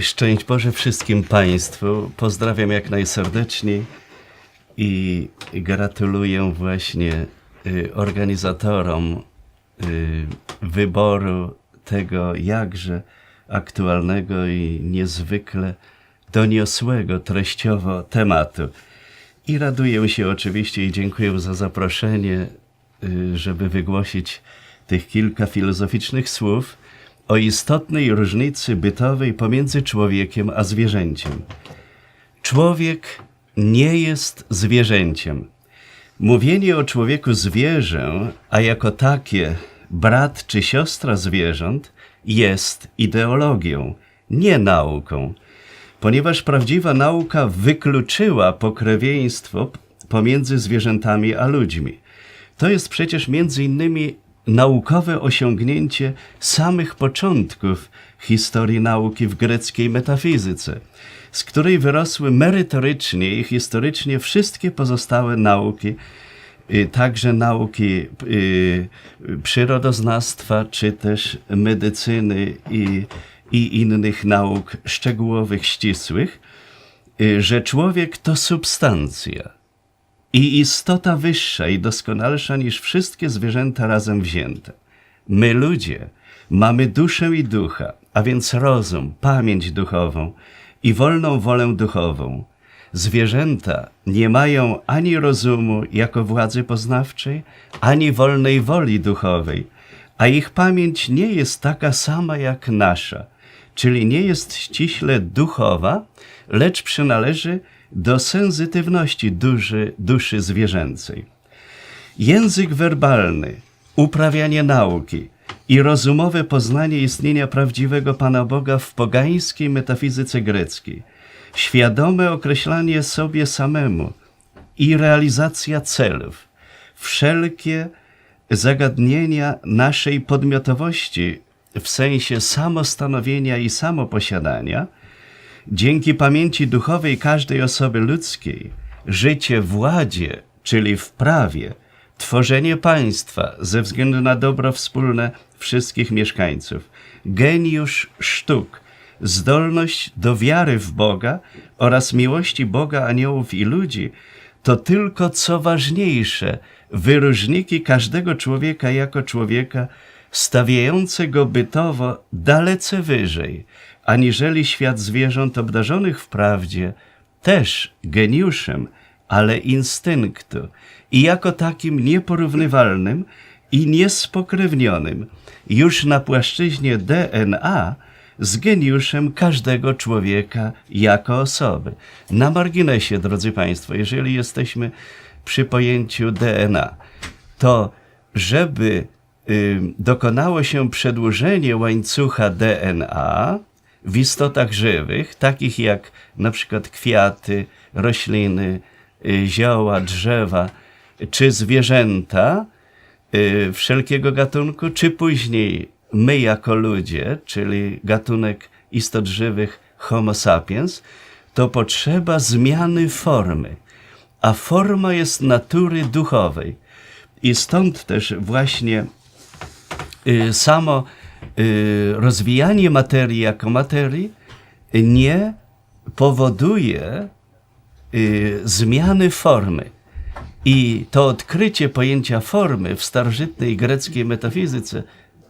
Szczęść Boże wszystkim Państwu. Pozdrawiam jak najserdeczniej i gratuluję właśnie y, organizatorom y, wyboru tego jakże aktualnego i niezwykle doniosłego treściowo tematu. I raduję się oczywiście i dziękuję za zaproszenie, y, żeby wygłosić tych kilka filozoficznych słów o istotnej różnicy bytowej pomiędzy człowiekiem a zwierzęciem. Człowiek nie jest zwierzęciem. Mówienie o człowieku zwierzę, a jako takie brat czy siostra zwierząt, jest ideologią, nie nauką, ponieważ prawdziwa nauka wykluczyła pokrewieństwo pomiędzy zwierzętami a ludźmi. To jest przecież między innymi naukowe osiągnięcie samych początków historii nauki w greckiej metafizyce, z której wyrosły merytorycznie i historycznie wszystkie pozostałe nauki, y, także nauki y, przyrodoznawstwa, czy też medycyny i, i innych nauk szczegółowych, ścisłych, y, że człowiek to substancja i istota wyższa i doskonalsza niż wszystkie zwierzęta razem wzięte. My ludzie mamy duszę i ducha, a więc rozum, pamięć duchową i wolną wolę duchową. Zwierzęta nie mają ani rozumu jako władzy poznawczej, ani wolnej woli duchowej, a ich pamięć nie jest taka sama jak nasza, czyli nie jest ściśle duchowa, lecz przynależy do sensytywności duszy, duszy zwierzęcej. Język werbalny, uprawianie nauki i rozumowe poznanie istnienia prawdziwego Pana Boga w pogańskiej metafizyce greckiej, świadome określanie sobie samemu i realizacja celów, wszelkie zagadnienia naszej podmiotowości w sensie samostanowienia i samoposiadania, Dzięki pamięci duchowej każdej osoby ludzkiej, życie w ładzie, czyli w prawie, tworzenie państwa ze względu na dobro wspólne wszystkich mieszkańców, geniusz sztuk, zdolność do wiary w Boga oraz miłości Boga, aniołów i ludzi, to tylko co ważniejsze, wyróżniki każdego człowieka jako człowieka, stawiającego bytowo dalece wyżej, aniżeli świat zwierząt obdarzonych wprawdzie też geniuszem, ale instynktu i jako takim nieporównywalnym i niespokrewnionym już na płaszczyźnie DNA z geniuszem każdego człowieka jako osoby. Na marginesie, drodzy Państwo, jeżeli jesteśmy przy pojęciu DNA, to żeby y, dokonało się przedłużenie łańcucha DNA w istotach żywych, takich jak na przykład kwiaty, rośliny, y, zioła, drzewa, czy zwierzęta y, wszelkiego gatunku, czy później my jako ludzie, czyli gatunek istot żywych Homo sapiens, to potrzeba zmiany formy. A forma jest natury duchowej. I stąd też właśnie y, samo rozwijanie materii jako materii nie powoduje y, zmiany formy. I to odkrycie pojęcia formy w starożytnej greckiej metafizyce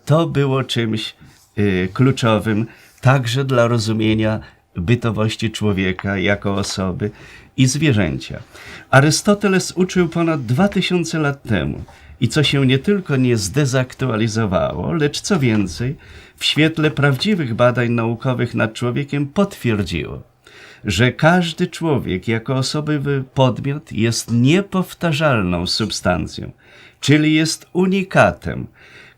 to było czymś y, kluczowym także dla rozumienia bytowości człowieka jako osoby i zwierzęcia. Arystoteles uczył ponad 2000 lat temu i co się nie tylko nie zdezaktualizowało, lecz co więcej, w świetle prawdziwych badań naukowych nad człowiekiem potwierdziło, że każdy człowiek jako osobowy podmiot jest niepowtarzalną substancją, czyli jest unikatem,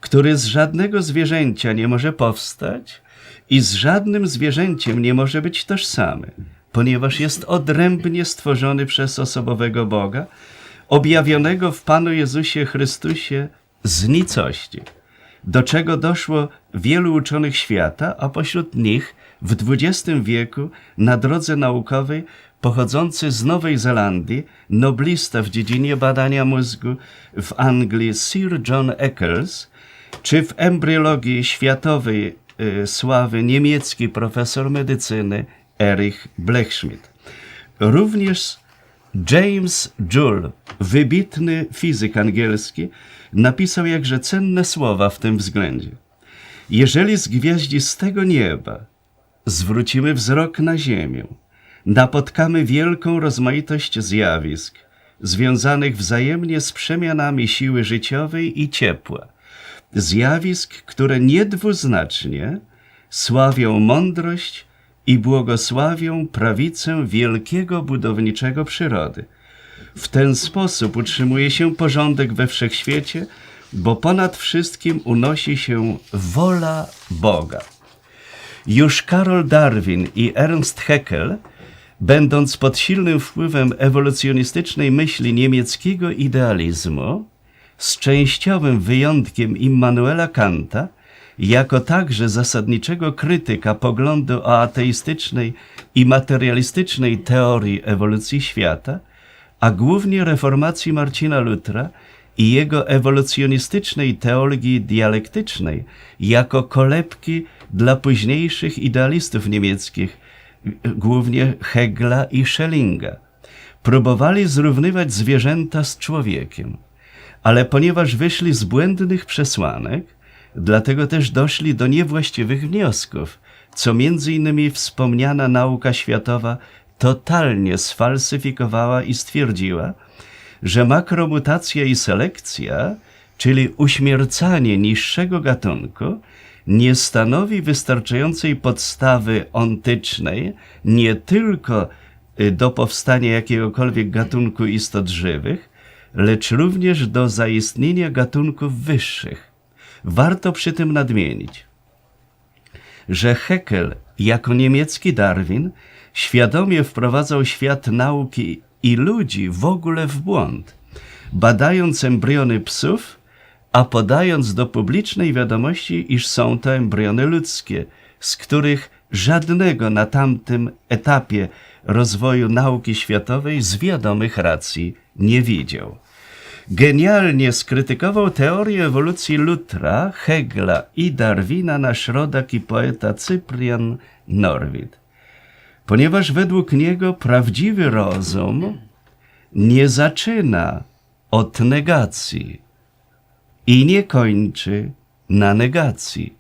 który z żadnego zwierzęcia nie może powstać i z żadnym zwierzęciem nie może być tożsamy, ponieważ jest odrębnie stworzony przez osobowego Boga, objawionego w Panu Jezusie Chrystusie z nicości, do czego doszło wielu uczonych świata, a pośród nich w XX wieku na drodze naukowej pochodzący z Nowej Zelandii, noblista w dziedzinie badania mózgu w Anglii Sir John Eccles, czy w embriologii światowej y, sławy niemiecki profesor medycyny Erich Blechschmidt. Również James Joule, wybitny fizyk angielski, napisał jakże cenne słowa w tym względzie. Jeżeli z gwiaździstego nieba zwrócimy wzrok na Ziemię, napotkamy wielką rozmaitość zjawisk związanych wzajemnie z przemianami siły życiowej i ciepła. Zjawisk, które niedwuznacznie sławią mądrość i błogosławią prawicę wielkiego budowniczego przyrody. W ten sposób utrzymuje się porządek we wszechświecie, bo ponad wszystkim unosi się wola Boga. Już Karol Darwin i Ernst Haeckel, będąc pod silnym wpływem ewolucjonistycznej myśli niemieckiego idealizmu, z częściowym wyjątkiem Immanuela Kanta, jako także zasadniczego krytyka poglądu o ateistycznej i materialistycznej teorii ewolucji świata, a głównie reformacji Marcina Lutra i jego ewolucjonistycznej teologii dialektycznej jako kolebki dla późniejszych idealistów niemieckich, głównie Hegla i Schellinga. Próbowali zrównywać zwierzęta z człowiekiem, ale ponieważ wyszli z błędnych przesłanek, dlatego też doszli do niewłaściwych wniosków, co między innymi wspomniana nauka światowa totalnie sfalsyfikowała i stwierdziła, że makromutacja i selekcja, czyli uśmiercanie niższego gatunku, nie stanowi wystarczającej podstawy ontycznej nie tylko y, do powstania jakiegokolwiek gatunku istot żywych, lecz również do zaistnienia gatunków wyższych. Warto przy tym nadmienić, że Haeckel jako niemiecki Darwin świadomie wprowadzał świat nauki i ludzi w ogóle w błąd, badając embriony psów, a podając do publicznej wiadomości, iż są to embriony ludzkie, z których żadnego na tamtym etapie rozwoju nauki światowej z wiadomych racji nie widział. Genialnie skrytykował teorię ewolucji Lutra, Hegla i Darwina nasz rodak i poeta Cyprian Norwid. Ponieważ według niego prawdziwy rozum nie zaczyna od negacji i nie kończy na negacji,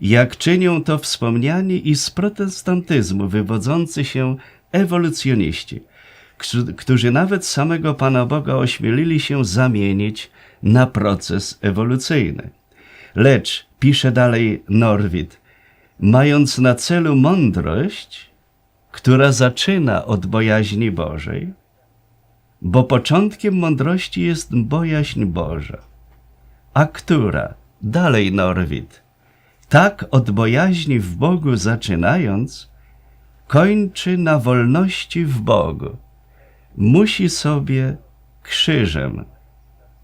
jak czynią to wspomniani i z protestantyzmu wywodzący się ewolucjoniści, którzy- nawet samego Pana Boga ośmielili się zamienić na proces ewolucyjny. Lecz, pisze dalej Norwid, mając na celu mądrość, która zaczyna od bojaźni Bożej, bo początkiem mądrości jest bojaźń Boża, a która, dalej Norwid, tak od bojaźni w Bogu zaczynając, kończy na wolności w Bogu. Musi sobie krzyżem,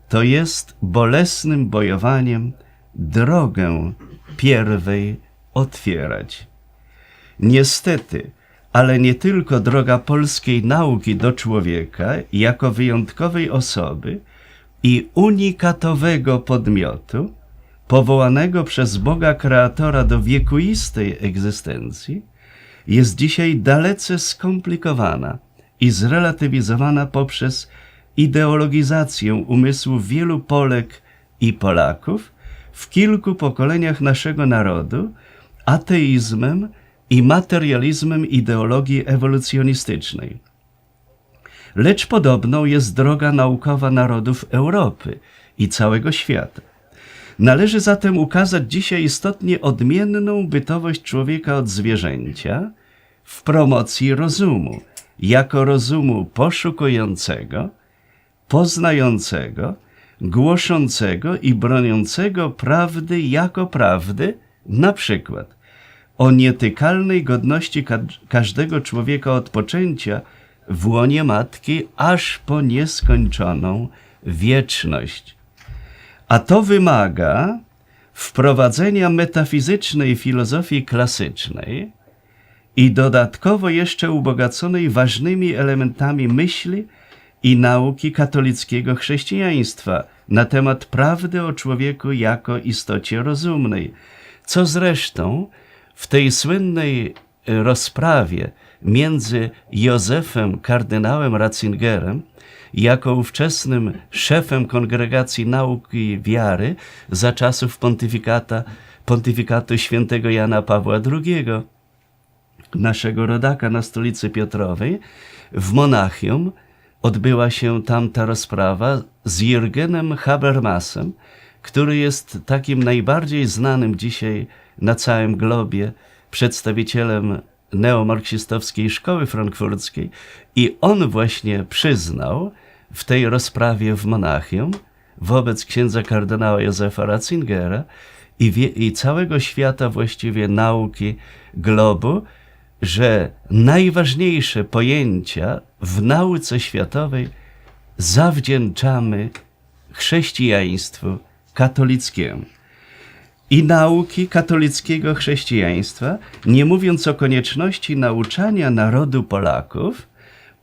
to jest bolesnym bojowaniem, drogę pierwej otwierać. Niestety, ale nie tylko droga polskiej nauki do człowieka jako wyjątkowej osoby i unikatowego podmiotu, powołanego przez Boga Kreatora do wiekuistej egzystencji, jest dzisiaj dalece skomplikowana i zrelatywizowana poprzez ideologizację umysłów wielu Polek i Polaków w kilku pokoleniach naszego narodu, ateizmem i materializmem ideologii ewolucjonistycznej. Lecz podobną jest droga naukowa narodów Europy i całego świata. Należy zatem ukazać dzisiaj istotnie odmienną bytowość człowieka od zwierzęcia w promocji rozumu, jako rozumu poszukującego, poznającego, głoszącego i broniącego prawdy jako prawdy, na przykład o nietykalnej godności ka- każdego człowieka od poczęcia w łonie matki aż po nieskończoną wieczność. A to wymaga wprowadzenia metafizycznej filozofii klasycznej i dodatkowo jeszcze ubogaconej ważnymi elementami myśli i nauki katolickiego chrześcijaństwa na temat prawdy o człowieku jako istocie rozumnej, co zresztą w tej słynnej e, rozprawie między Józefem kardynałem Ratzingerem jako ówczesnym szefem Kongregacji Nauki i Wiary za czasów pontyfikata, pontyfikatu świętego Jana Pawła II, naszego rodaka na stolicy Piotrowej, w Monachium odbyła się tamta rozprawa z Jürgenem Habermasem, który jest takim najbardziej znanym dzisiaj na całym globie przedstawicielem neomarksistowskiej szkoły frankfurckiej i on właśnie przyznał w tej rozprawie w Monachium wobec księdza kardynała Józefa Ratzingera i, i całego świata właściwie nauki globu, że najważniejsze pojęcia w nauce światowej zawdzięczamy chrześcijaństwu katolickiemu. I nauki katolickiego chrześcijaństwa, nie mówiąc o konieczności nauczania narodu Polaków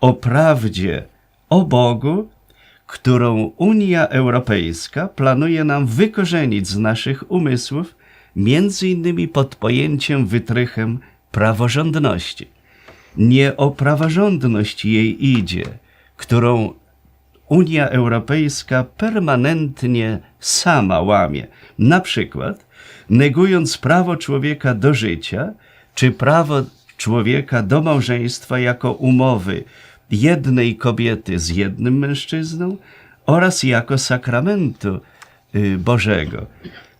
o prawdzie o Bogu, którą Unia Europejska planuje nam wykorzenić z naszych umysłów, między innymi pod pojęciem wytrychem praworządności. Nie o praworządność jej idzie, którą Unia Europejska permanentnie sama łamie. Na przykład negując prawo człowieka do życia, czy prawo człowieka do małżeństwa jako umowy jednej kobiety z jednym mężczyzną oraz jako sakramentu y, Bożego.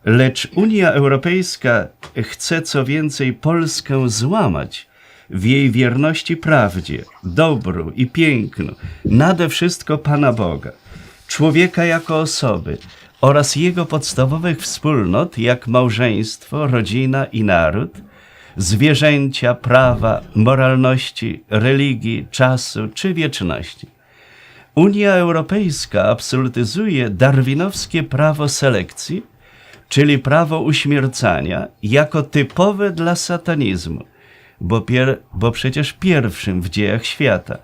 Lecz Unia Europejska chce co więcej Polskę złamać w jej wierności prawdzie, dobru i pięknu, nade wszystko Pana Boga, człowieka jako osoby oraz jego podstawowych wspólnot, jak małżeństwo, rodzina i naród, zwierzęcia, prawa, moralności, religii, czasu czy wieczności. Unia Europejska absolutyzuje darwinowskie prawo selekcji, czyli prawo uśmiercania, jako typowe dla satanizmu, bo, pier, bo przecież pierwszym w dziejach świata,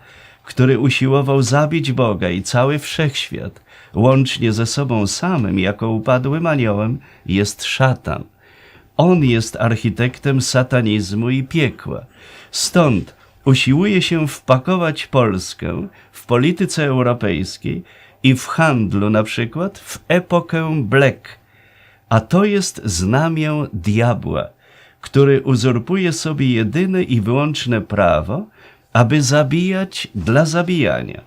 który usiłował zabić Boga i cały wszechświat, łącznie ze sobą samym, jako upadłym aniołem, jest szatan. On jest architektem satanizmu i piekła. Stąd usiłuje się wpakować Polskę w polityce europejskiej i w handlu na przykład w epokę Black, a to jest znamię diabła, który uzurpuje sobie jedyne i wyłączne prawo, aby zabijać dla zabijania.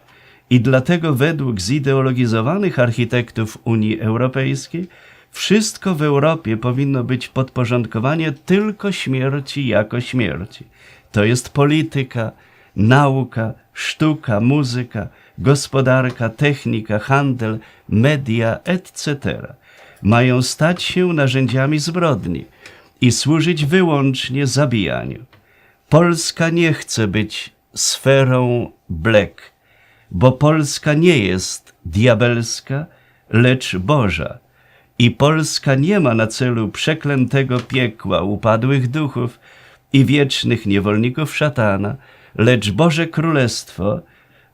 I dlatego według zideologizowanych architektów Unii Europejskiej wszystko w Europie powinno być podporządkowanie tylko śmierci jako śmierci. To jest polityka, nauka, sztuka, muzyka, gospodarka, technika, handel, media, etc. Mają stać się narzędziami zbrodni i służyć wyłącznie zabijaniu. Polska nie chce być sferą black, bo Polska nie jest diabelska, lecz Boża. I Polska nie ma na celu przeklętego piekła upadłych duchów i wiecznych niewolników szatana, lecz Boże Królestwo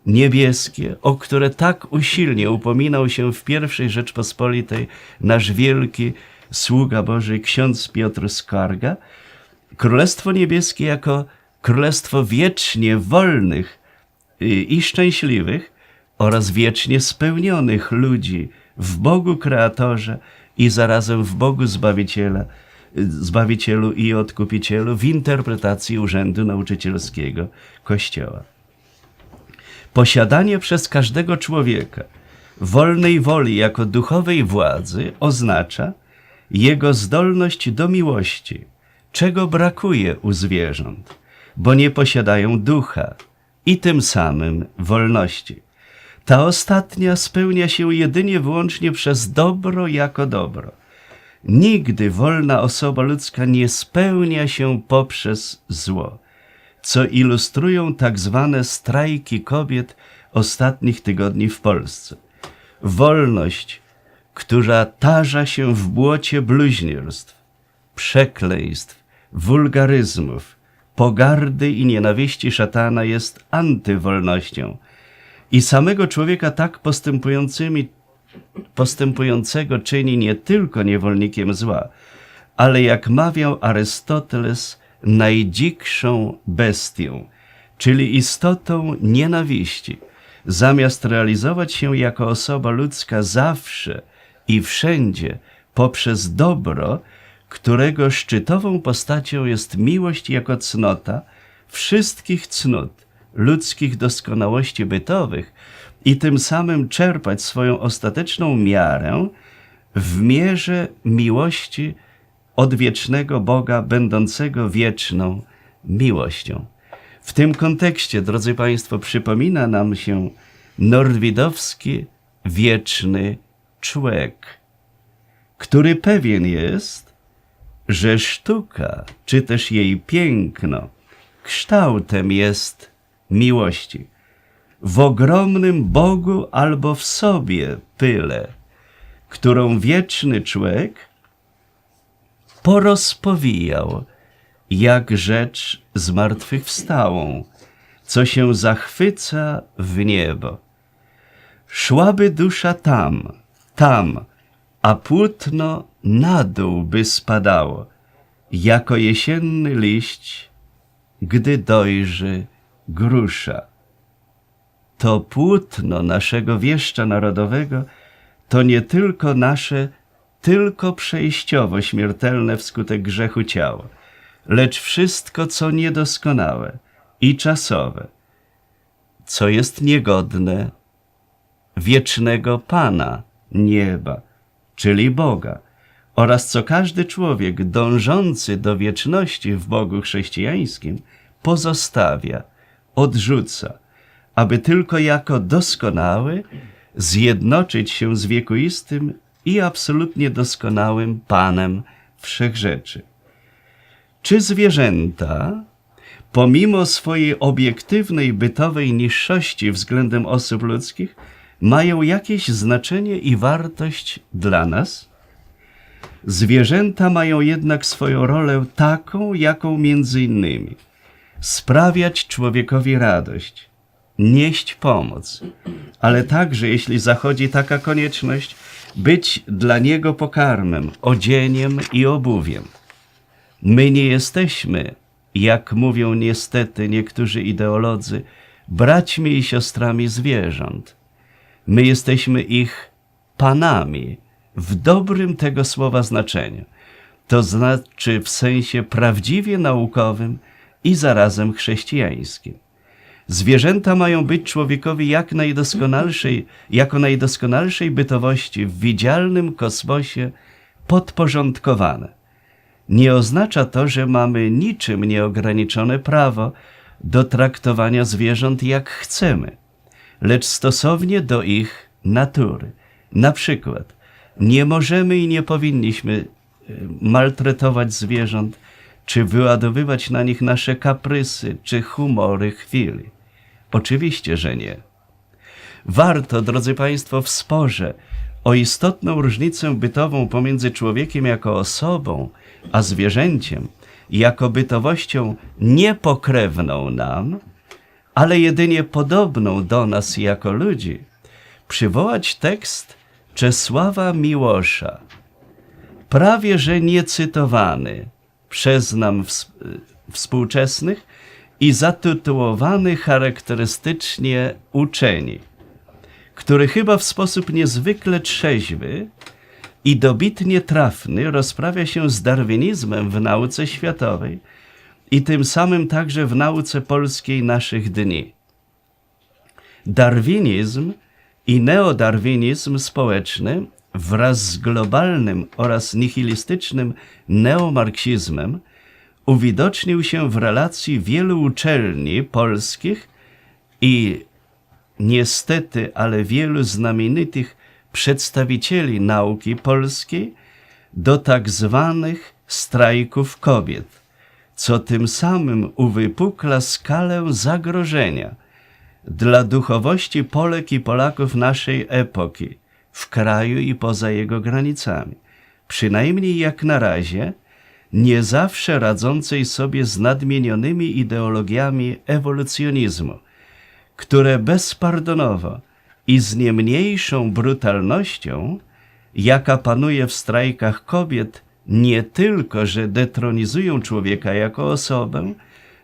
niebieskie, o które tak usilnie upominał się w pierwszej Rzeczpospolitej nasz wielki sługa Boży ksiądz Piotr Skarga, Królestwo Niebieskie jako królestwo wiecznie wolnych i szczęśliwych oraz wiecznie spełnionych ludzi w Bogu Kreatorze i zarazem w Bogu Zbawiciela, Zbawicielu i Odkupicielu w interpretacji urzędu nauczycielskiego Kościoła. Posiadanie przez każdego człowieka wolnej woli jako duchowej władzy oznacza jego zdolność do miłości, czego brakuje u zwierząt, bo nie posiadają ducha i tym samym wolności. Ta ostatnia spełnia się jedynie wyłącznie przez dobro jako dobro. Nigdy wolna osoba ludzka nie spełnia się poprzez zło, co ilustrują tak zwane strajki kobiet ostatnich tygodni w Polsce. Wolność, która tarza się w błocie bluźnierstw, przekleństw, wulgaryzmów, pogardy i nienawiści szatana jest antywolnością i samego człowieka tak postępującymi, postępującego czyni nie tylko niewolnikiem zła, ale jak mawiał Arystoteles, najdzikszą bestią, czyli istotą nienawiści. Zamiast realizować się jako osoba ludzka zawsze i wszędzie poprzez dobro, którego szczytową postacią jest miłość jako cnota wszystkich cnót, ludzkich doskonałości bytowych i tym samym czerpać swoją ostateczną miarę w mierze miłości odwiecznego Boga, będącego wieczną miłością. W tym kontekście, drodzy Państwo, przypomina nam się nordwidowski wieczny człowiek, który pewien jest, że sztuka, czy też jej piękno, kształtem jest miłości. W ogromnym Bogu albo w sobie pyle, którą wieczny człowiek porozpowijał, jak rzecz zmartwychwstałą, co się zachwyca w niebo. Szłaby dusza tam, tam, a płótno na dół by spadało, jako jesienny liść, gdy dojrzy grusza. To płótno naszego wieszcza narodowego to nie tylko nasze, tylko przejściowo śmiertelne wskutek grzechu ciało, lecz wszystko, co niedoskonałe i czasowe, co jest niegodne wiecznego Pana nieba, czyli Boga, oraz co każdy człowiek dążący do wieczności w Bogu chrześcijańskim pozostawia, odrzuca, aby tylko jako doskonały zjednoczyć się z wiekuistym i absolutnie doskonałym Panem wszechrzeczy. Czy zwierzęta, pomimo swojej obiektywnej bytowej niższości względem osób ludzkich, mają jakieś znaczenie i wartość dla nas? Zwierzęta mają jednak swoją rolę taką, jaką między innymi sprawiać człowiekowi radość, nieść pomoc, ale także, jeśli zachodzi taka konieczność, być dla niego pokarmem, odzieniem i obuwiem. My nie jesteśmy, jak mówią niestety niektórzy ideolodzy, braćmi i siostrami zwierząt. My jesteśmy ich panami w dobrym tego słowa znaczeniu, to znaczy w sensie prawdziwie naukowym i zarazem chrześcijańskim. Zwierzęta mają być człowiekowi jak najdoskonalszej, jako najdoskonalszej bytowości w widzialnym kosmosie podporządkowane. Nie oznacza to, że mamy niczym nieograniczone prawo do traktowania zwierząt jak chcemy, lecz stosownie do ich natury. Na przykład, nie możemy i nie powinniśmy y, maltretować zwierząt, czy wyładowywać na nich nasze kaprysy, czy humory chwili. Oczywiście, że nie. Warto, drodzy Państwo, w sporze o istotną różnicę bytową pomiędzy człowiekiem jako osobą, a zwierzęciem, jako bytowością niepokrewną nam, ale jedynie podobną do nas jako ludzi, przywołać tekst Czesława Miłosza, prawie że niecytowany przez nam ws- współczesnych i zatytułowany charakterystycznie uczeni, który chyba w sposób niezwykle trzeźwy i dobitnie trafny rozprawia się z darwinizmem w nauce światowej i tym samym także w nauce polskiej naszych dni. Darwinizm i neodarwinizm społeczny wraz z globalnym oraz nihilistycznym neomarksizmem uwidocznił się w relacji wielu uczelni polskich i niestety, ale wielu znamienitych przedstawicieli nauki polskiej do tak zwanych strajków kobiet, co tym samym uwypukla skalę zagrożenia dla duchowości Polek i Polaków naszej epoki w kraju i poza jego granicami. Przynajmniej jak na razie, nie zawsze radzącej sobie z nadmienionymi ideologiami ewolucjonizmu, które bezpardonowo i z nie mniejszą brutalnością, jaka panuje w strajkach kobiet, nie tylko, że detronizują człowieka jako osobę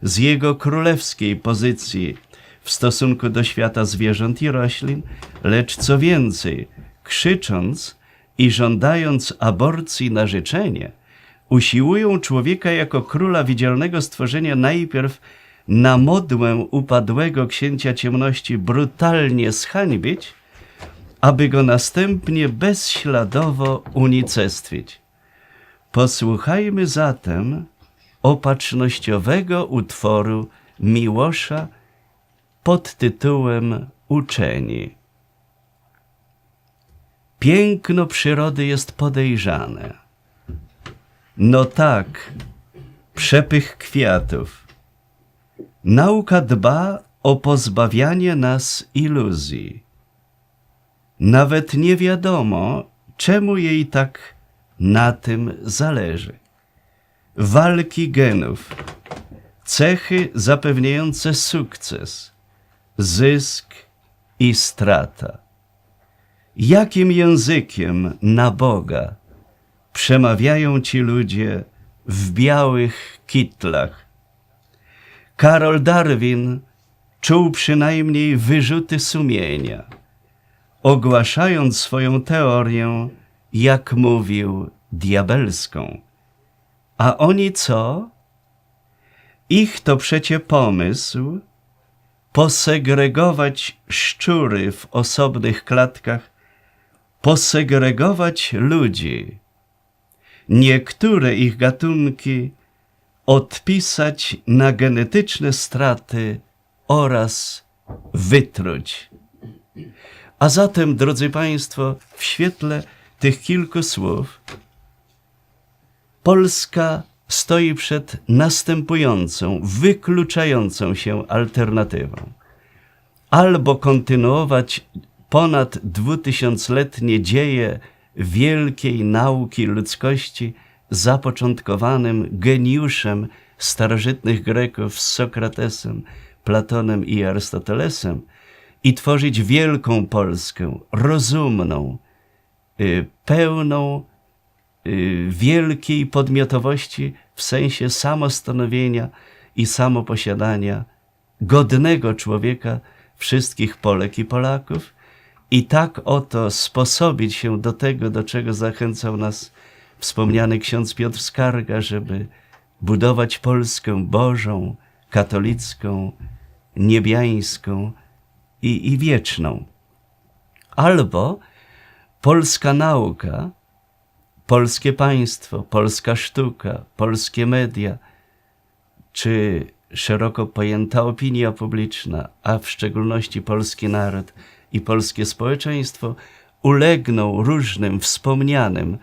z jego królewskiej pozycji w stosunku do świata zwierząt i roślin, lecz co więcej, krzycząc i żądając aborcji na życzenie, usiłują człowieka jako króla widzialnego stworzenia najpierw na modłę upadłego księcia ciemności brutalnie zhańbić, aby go następnie bezśladowo unicestwić. Posłuchajmy zatem opatrznościowego utworu Miłosza pod tytułem Uczeni. Piękno przyrody jest podejrzane. No tak, przepych kwiatów. Nauka dba o pozbawianie nas iluzji. Nawet nie wiadomo, czemu jej tak na tym zależy. Walki genów, cechy zapewniające sukces, zysk i strata. Jakim językiem na Boga przemawiają ci ludzie w białych kitlach? Karol Darwin czuł przynajmniej wyrzuty sumienia, ogłaszając swoją teorię, jak mówił, diabelską. A oni co? Ich to przecie pomysł posegregować szczury w osobnych klatkach, posegregować ludzi. Niektóre ich gatunki odpisać na genetyczne straty oraz wytruć. A zatem, drodzy Państwo, w świetle tych kilku słów, Polska stoi przed następującą, wykluczającą się alternatywą. Albo kontynuować ponad dwutysiącletnie dzieje wielkiej nauki ludzkości, zapoczątkowanym geniuszem starożytnych Greków z Sokratesem, Platonem i Arystotelesem, i tworzyć wielką Polskę, rozumną, y, pełną y, wielkiej podmiotowości w sensie samostanowienia i samoposiadania, godnego człowieka wszystkich Polek i Polaków, i tak oto sposobić się do tego, do czego zachęcał nas wspomniany ksiądz Piotr Skarga, żeby budować Polskę Bożą, katolicką, niebiańską i, i wieczną. Albo polska nauka, polskie państwo, polska sztuka, polskie media, czy szeroko pojęta opinia publiczna, a w szczególności polski naród i polskie społeczeństwo ulegną różnym wspomnianym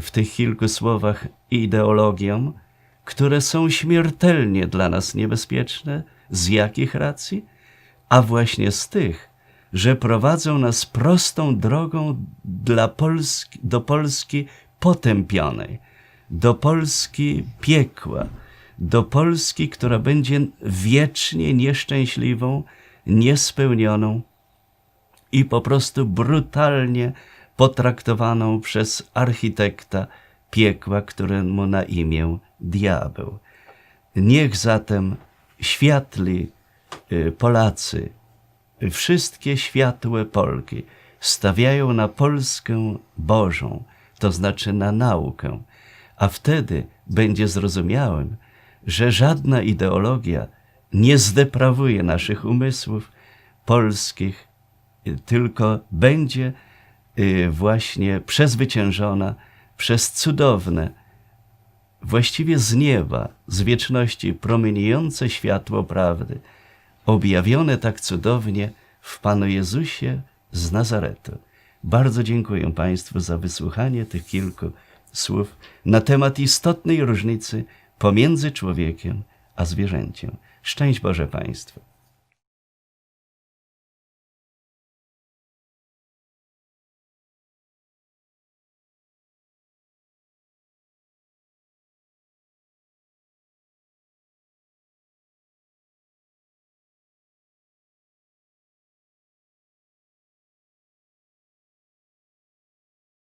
w tych kilku słowach ideologiom, które są śmiertelnie dla nas niebezpieczne. Z jakich racji? A właśnie z tych, że prowadzą nas prostą drogą dla Polski, do Polski potępionej, do Polski piekła, do Polski, która będzie wiecznie nieszczęśliwą, niespełnioną i po prostu brutalnie potraktowaną przez architekta piekła, któremu na imię diabeł. Niech zatem światli y, Polacy, wszystkie światłe Polki stawiają na Polskę Bożą, to znaczy na naukę, a wtedy będzie zrozumiałym, że żadna ideologia nie zdeprawuje naszych umysłów polskich, tylko będzie y, właśnie przezwyciężona przez cudowne, właściwie z nieba, z wieczności promieniejące światło prawdy, objawione tak cudownie w Panu Jezusie z Nazaretu. Bardzo dziękuję Państwu za wysłuchanie tych kilku słów na temat istotnej różnicy pomiędzy człowiekiem a zwierzęciem. Szczęść Boże Państwu.